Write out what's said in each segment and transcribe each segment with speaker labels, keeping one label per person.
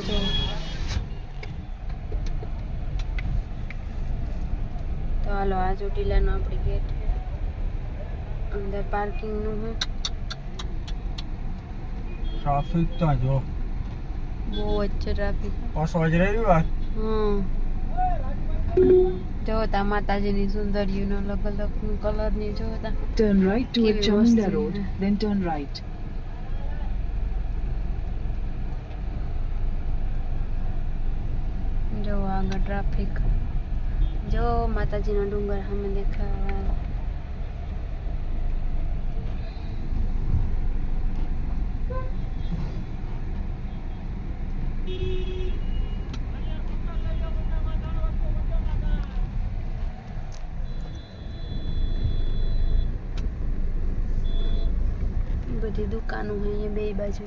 Speaker 1: જો તો હાલો આ ચોટીલાનો આપણી ગેટ અંદર પાર્કિંગનું હે
Speaker 2: ટ્રાફિક તો જો.
Speaker 1: બહુ જ ટ્રાફિક
Speaker 2: બસ જ રહી વાત
Speaker 1: હમ. જો તા માતાજીની સુંદરીઓનો અલગ અલગ કલરની જો તા.
Speaker 3: Turn right towards
Speaker 1: Keep it
Speaker 3: road
Speaker 1: then
Speaker 3: turn
Speaker 1: yeah.
Speaker 3: then turn right.
Speaker 1: જો આગળ ટ્રાફિક જો માતાજીનો ડુંગર સામે દેખાવા. બધી દુકાનો હોય બે બાજુ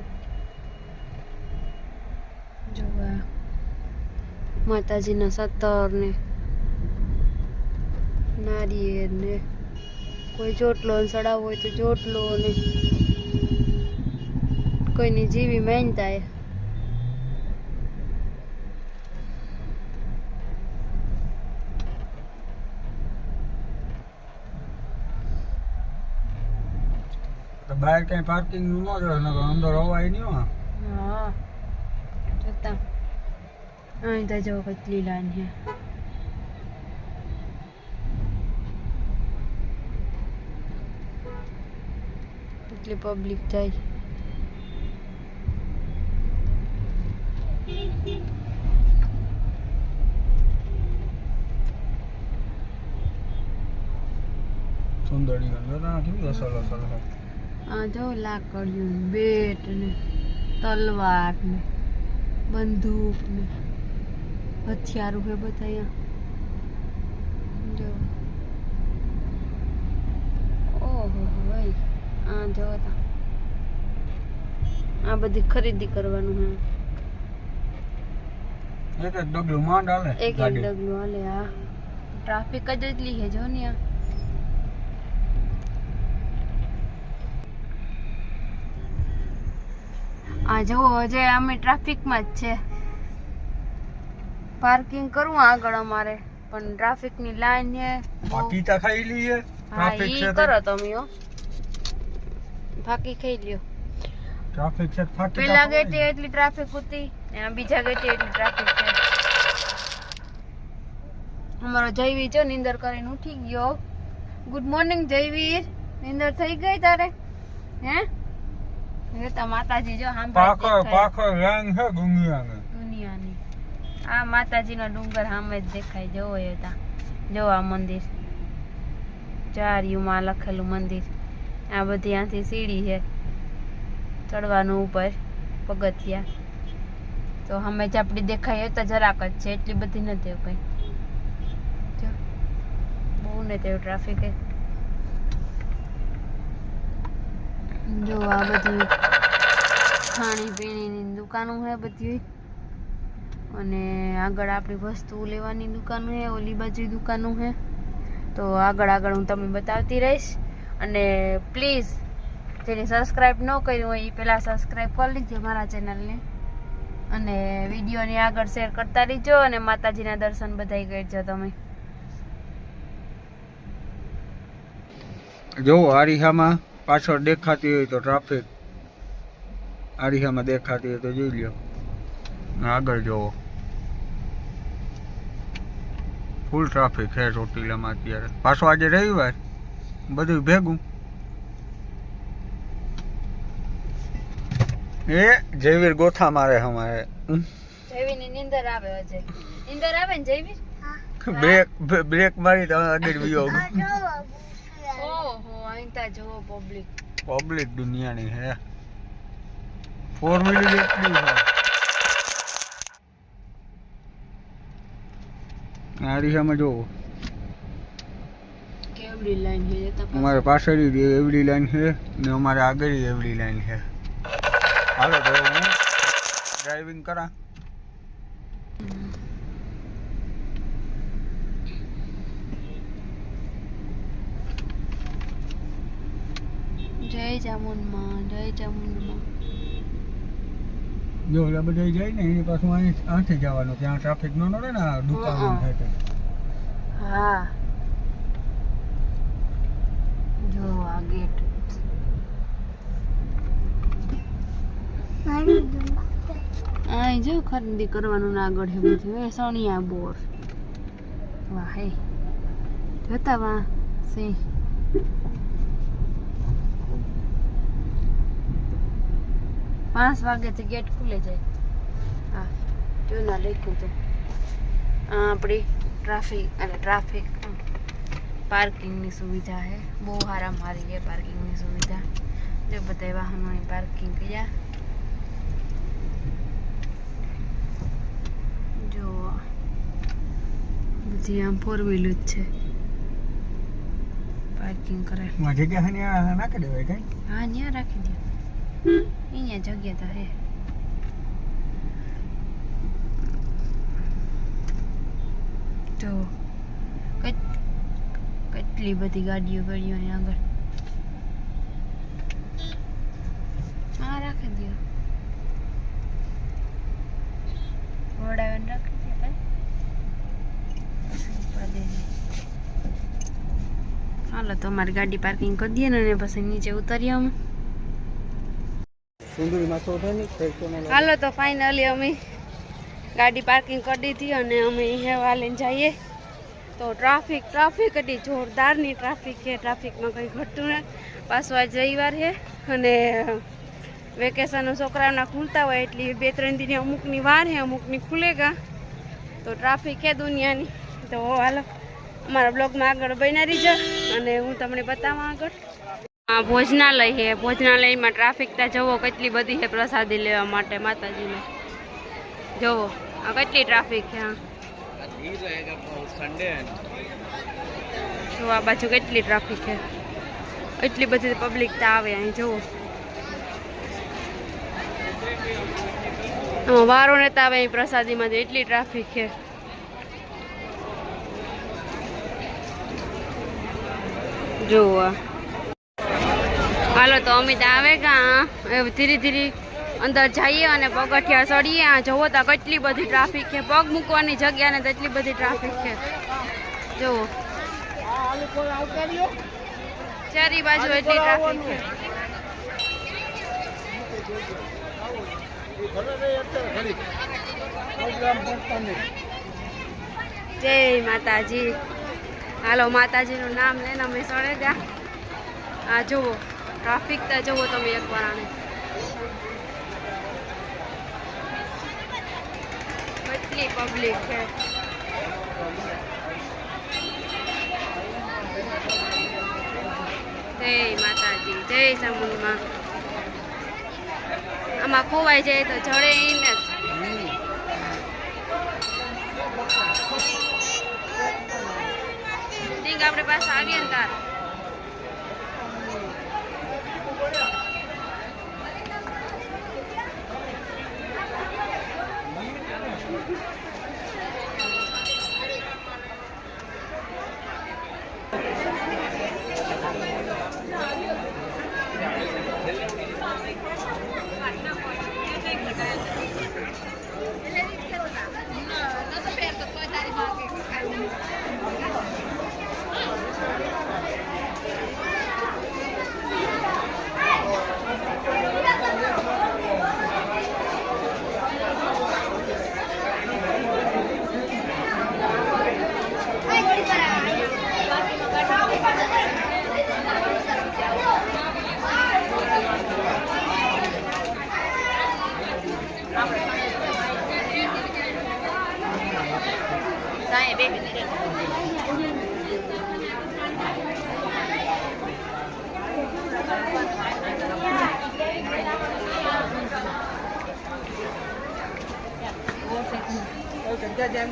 Speaker 1: જોવા માતાજીના સત્તર ને નારિયેળ ને કોઈ ચોટલો ચડાવવો હોય તો ચોટલો ને કોઈની જીવી માનતા
Speaker 2: બહાર કઈ પાર્કિંગનું ન જોવે અંદર અવાય નહીં હો.
Speaker 1: હા જોતા. અહીં તો જો કેટલી લાઈન છે કેટલી પબ્લિક જાય
Speaker 2: સુંદરી અંદર કેવું અસલ અસલ
Speaker 1: આ જો લાકડીયું બેટ ને તલવાર ને બંદૂક ને હથિયારો છે બધા અહીંયા જો. ઓહો ભાઈ. આ જો આ બધી ખરીદી કરવાનું હે
Speaker 2: એક એક ડગલું માંડ હાલે
Speaker 1: એક એક ડગલું હાલે આ ટ્રાફિક જ એટલી હે જો ને આ. જુઓ હજે અમે ટ્રાફિકમાં જ છે. પાર્કિંગ કરવું આગળ અમારે. પણ ટ્રાફિકની લાઈન છે
Speaker 2: બાકી ખાઈ લઈએ. ટ્રાફિક છે
Speaker 1: કરો તમે હો. ફાકી ખાઈ લ્યો.
Speaker 2: ટ્રાફિક છે ફાકી
Speaker 1: પેલા ગેટે એટલી ટ્રાફિક હતી ને બીજા ગેટે એટલી ટ્રાફિક છે. અમારો જયવીર જો નિંદર કરીને ઉઠી ગયો. Good morning Jayveer. નિંદર થઈ ગઈ તારે? હે? એ તો માતાજી જો
Speaker 2: પાખર
Speaker 1: સાંભળે
Speaker 2: પાખર રંગ હે ગુંગિયાને.
Speaker 1: આ માતાજીનો ડુંગર સામે જ દેખાય. જવો એ જો આ મંદિર. ચારિયુંમાં લખેલું મંદિર. આ બધી આથી સીડી છે. ચડવાનું ઉપર, પગથિયા. તો અમે જ આપણી દેખાય તો જરાક જ છે. એટલી બધી નથી કઈ જો. બહુ નથી એવું ટ્રાફિક જો આ બધી ખાણી પીણીની દુકાનો છે બધી. અને આગળ આપણી વસ્તુ લેવાની દુકાનો છે, ઓલી બાજુ દુકાનો છે. તો આગળ આગળ હું તમને બતાવતી રહીશ. અને પ્લીઝ, જેને સબસ્ક્રાઈબ ન કર્યું હોય એ પહેલાં સબસ્ક્રાઈબ કરી લીધો મારા ચેનલને અને વિડીયોને આગળ શેર કરતા રહીજો અને માતાજીના દર્શન બધાય કરજો તમે.
Speaker 2: જો, આરિહામાં પાછળ દેખાતી હોય તો ટ્રાફિક આરિહામાં દેખાતી હોય તો જોઈ લ્યો. આગળ જોવો. ફૂલ ટ્રાફિક છે ચોટીલામાં અત્યારે. પાછો આજે રવિવાર. બધું ભેગું. એ જયવીર ગોથા મારે અમારે.
Speaker 1: જયવીરની નીંદર આવે અજય નીંદર આવે ને જયવીર?
Speaker 2: બ્રેક બ્રેક મારી તો આગળ વિયો.
Speaker 1: ઓહો અહીં તા જોવો પબ્લિક
Speaker 2: પબ્લિક દુનિયાની હે. ફોર વ્હીલર એટલી આરિહામાં જોવો.
Speaker 1: કેવડી લાઈન છે તપાસ.
Speaker 2: અમારે પાછળ એવડી લાઈન છે ને અમારે આગળ એવડી લાઈન છે. હાલો તો હું ડ્રાઇવિંગ કરા.
Speaker 1: જય ચામુંડમાં જય ચામુંડમાં.
Speaker 2: જો ઓલા બધા જાય ને એની પાછું અહીં આથી જવાનું ત્યાં ટ્રાફિક નો નડે ને દુકાન થાય તો.
Speaker 1: હા. જો આ ગેટ અહીં જો ખરીદી કરવાનું ના આગળ છે બધું. એ સણિયા બોર. વાહ. હે જોતા વાહ સિંહ. પાંચ વાગ્યાથી ગેટ ખુલે જાય હા જો ના લખ્યું તો આ આપણી ટ્રાફિક અને ટ્રાફિક પાર્કિંગની સુવિધા છે બહુ સારા મારી છે પાર્કિંગની સુવિધા જો બધા વાહનોની પાર્કિંગ કર્યા જો બધી આમ ફોર વ્હીલ જ છે પાર્કિંગ કરે
Speaker 2: માં જગ્યા છે ને આ નાખી દેવાય કઈ
Speaker 1: હા ત્યાં રાખી દો અહીંયા જગ્યા તો હે તો કેટ- કેટલી બધી ગાડીઓ ગાડીઓ અહીં આગળ હા રાખી દો વડાવેને રાખી દો ભાઈ હાલો તો અમારી ગાડી પાર્કિંગ કરી દઈએ ને પછી નીચે ઉતારીએ અમે
Speaker 2: સુંદરી માથો થાય ને ખેડતો ને
Speaker 1: હાલો તો ફાઇનલી અમે ગાડી પાર્કિંગ કરી દીધી અને અમે હેવા લઈને જઈએ. તો ટ્રાફિક ટ્રાફિક હતી જોરદારની ટ્રાફિક છે. ટ્રાફિકમાં કંઈ ઘટતું ને પાછું આજ રવિવાર છે અને વેકેશન છોકરાઓના ખુલતા હોય એટલે બે ત્રણ દિન અમુકની વાર છે, અમુકની ખુલેગા. તો ટ્રાફિક છે દુનિયાની. તો હાલો, અમારા બ્લોગમાં આગળ બન્યા જ અને હું તમને બતાવવા આગળ. ભોજનાલય છે. ભોજનાલયમાં ટ્રાફિક ત્યાં જવો કેટલી બધી છે પ્રસાદી લેવા માટે માતાજીને. જવો આ કેટલી ટ્રાફિક છે જો આ બાજુ કેટલી ટ્રાફિક છે. એટલી બધી પબ્લિક ત્યાં આવે અહીં જુઓ. વારો નેતા આવે અહીં પ્રસાદીમાં એટલી ટ્રાફિક છે. જુઓ. હાલો તો અમિત આવે કા ધીરે ધીરે અંદર જઈએ અને પગથિયા ચડીએ. આ જુઓ તો કેટલી બધી ટ્રાફિક છે. પગ મૂકવાની જગ્યા ને તો એટલી બધી ટ્રાફિક છે. જુઓ. ચારી બાજુ એટલી ટ્રાફિક છે. જય માતાજી. હાલો માતાજીનું નામ લઈને અમે સળે ગયા આ જુઓ. ટ્રાફિક તો જુઓ તમે એકવાર આને. કેટલી પબ્લિક છે. જય માતાજી, જય ચામુંડમાં આમાં ખોવાઈ જાય તો જડે ને આપણે પાસે આવીએ ને તાર.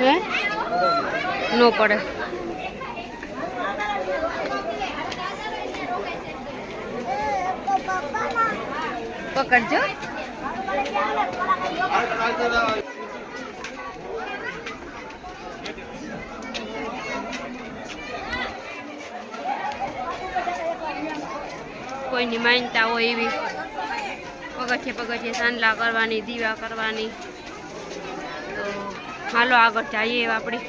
Speaker 1: હે? નો પડે. પકડજો. કોઈની માનતા હોય એવી. પગથિયે પગથિયે સાંડલા કરવાની દીવા કરવાની. તો હાલો આગળ જઈએ આપણે.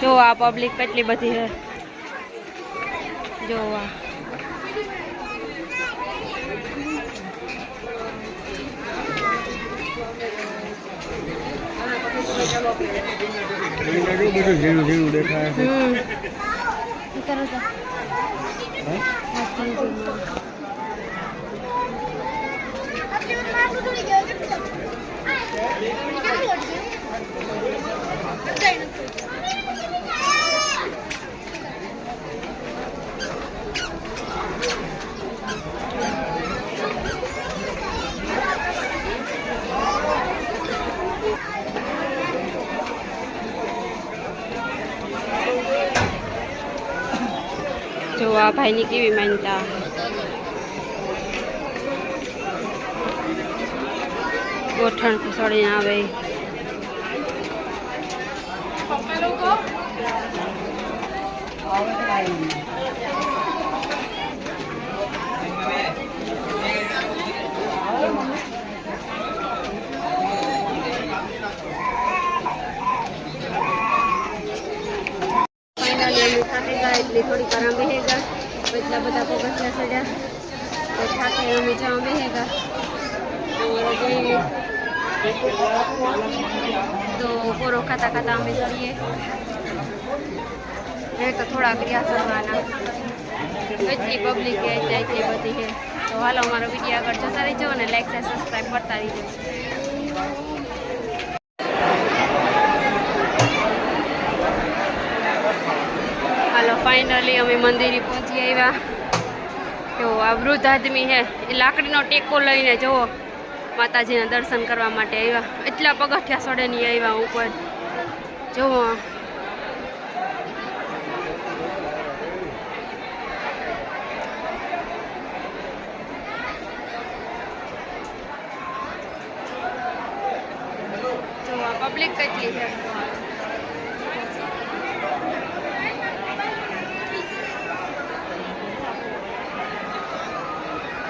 Speaker 1: જો આ પબ્લિક કેટલી બધી છે જો આ
Speaker 2: બધું ઝીણું ઝીણું દેખાય છે
Speaker 1: હમ કરો તો
Speaker 2: હે?
Speaker 1: જો આ ભાઈની કેવી માનતા ગોઠણ ખસોડીને આવે. એટલે થોડીક આરામ બેસી બધા બધા પગથિયા સડ્યા તો થાકે અમે જવા બેસી ગયા તો જઈએ ખાતા ખાતા અમે જઈએ. એ તો થોડા ક્રિયા કરવાના એટલી પબ્લિક કે એટલે એટલી બધી છે તો હાલો અમારો વીડિયો આગળ જોતા રહેજો અને લાઈક અને સબસ્ક્રાઈબ કરતા રહેજો. હાલો ફાઇનલી અમે મંદિરે પહોંચી આવ્યા. તો આ વૃદ્ધ આદમી છે એ લાકડીનો ટેકો લઈને જુઓ. માતાજીના દર્શન કરવા માટે આવ્યા. એટલા પગથિયા સડે નહીં આવ્યા ઉપર. જુઓ પબ્લિક કેટલી છે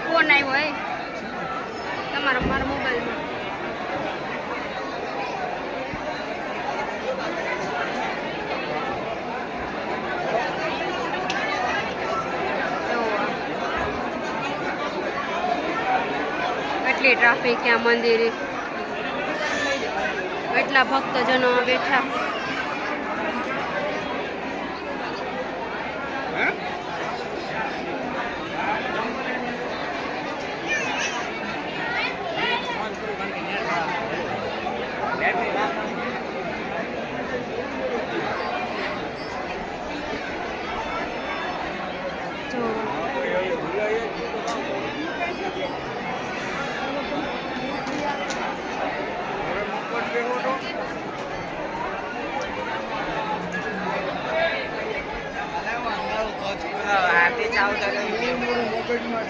Speaker 1: ફોન આવ્યો એ તમારો મારા મોબાઈલમાં કેટલી ટ્રાફિક ત્યાં મંદિરે? કેટલા ભક્તજનો બેઠા
Speaker 2: હે?
Speaker 1: જો
Speaker 2: મગજમાં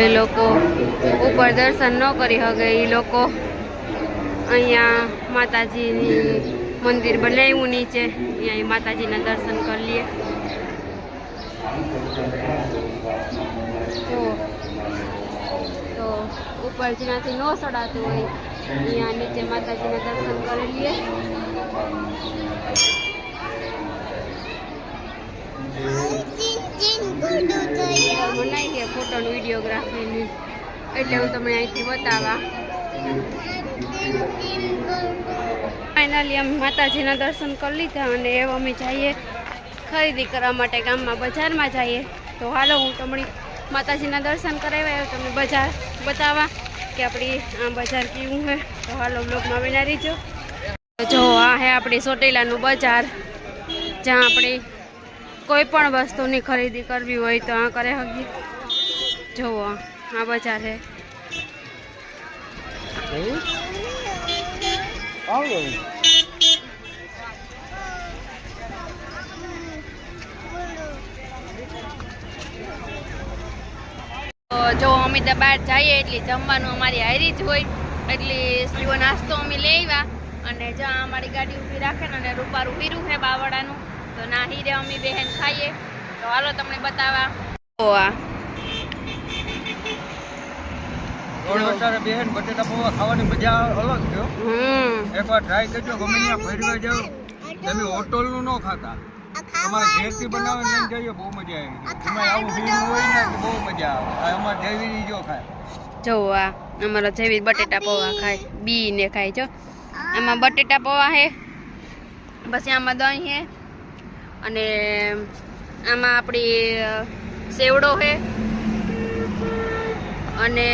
Speaker 1: જે લોકો ઉપર દર્શન ન કરી શકે એ લોકો અહીંયા માતાજીની મંદિર બનાવ્યું નીચે. અહીંયા માતાજીના દર્શન કરી લઈએ તો તો ઉપર જેનાથી ન સડાતું હોય, અહીંયા નીચે માતાજીના દર્શન કરી લઈએ મનાઈ છે ફોટોનું વિડીયોગ્રાફીની એટલે હું તમને અહીંથી બતાવવા ફાઇનલી અમે માતાજીના દર્શન કરી લીધા અને હવે અમે જઈએ ખરીદી કરવા માટે ગામમાં બજારમાં જઈએ. તો હાલો, હું તમને માતાજીના દર્શન કરાવ્યા તમને બજાર બતાવવા કે આપણી આ બજાર કેવું છે. તો હાલો બ્લોગમાં બના જો જો, આ હે આપણી સોટેલાનું બજાર, જ્યાં આપણે કોઈ પણ વસ્તુની ખરીદી કરવી હોય તો આ કરે હકી જુઓ આ બજાર છે જો અમે તો બહાર જઈએ એટલે જમવાનું અમારી હારી જ હોય. એટલે સ્લીવો નાસ્તો અમે લઈ આવ્યા. અને જ્યાં અમારી ગાડી ઊભી રાખે ને અને રૂપારું હીરું છે બાવડાનું તો ના હીરે અમે બહેન ખાઈએ. તો હાલો તમને બતાવવા. ઓ આ
Speaker 2: રોડ બટેટા પૌવા ખાવાની મજા અલગ છે
Speaker 1: હમ.
Speaker 2: એકવાર ટ્રાય કરજો ગમે ત્યાં ફરવા જાવ તમે હોટલનું ન ખાતા. અમારે ઘેરથી બનાવે લઈને જઈએ બહુ મજા આવી એમાં આવું ભીનું હોય ને બહુ મજા આવે. આ અમારે દેવી જો ખાય.
Speaker 1: જો આ અમારો જેવી બટેટા પૌવા ખાય. બી ને ખાય જો. આમાં બટેટા પૌવા છે પછી આમાં દહીં છે અને આમાં આપણી સેવડો છે અને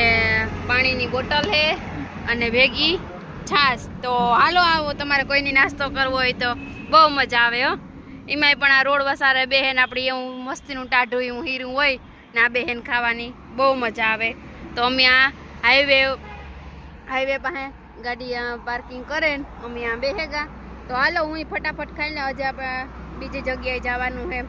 Speaker 1: પાણીની બોટલ છે અને ભેગી છાશ. તો હાલો આવો, તમારે કોઈની નાસ્તો કરવો હોય તો બહુ મજા આવે, હો. એમાંય પણ આ રોડ વસારે બહેન આપણી એવું મસ્તીનું ટાઢું, એવું હીરું હોય ને આ બહેન ખાવાની બહુ મજા આવે. તો અમે આ હાઈવે હાઈવે પાસે ગાડી પાર્કિંગ કરે ને અમે આ બેહેગા તો હાલો, હું ફટાફટ ખાઈને હજી આપણે બીજી જગ્યાએ જવાનું છે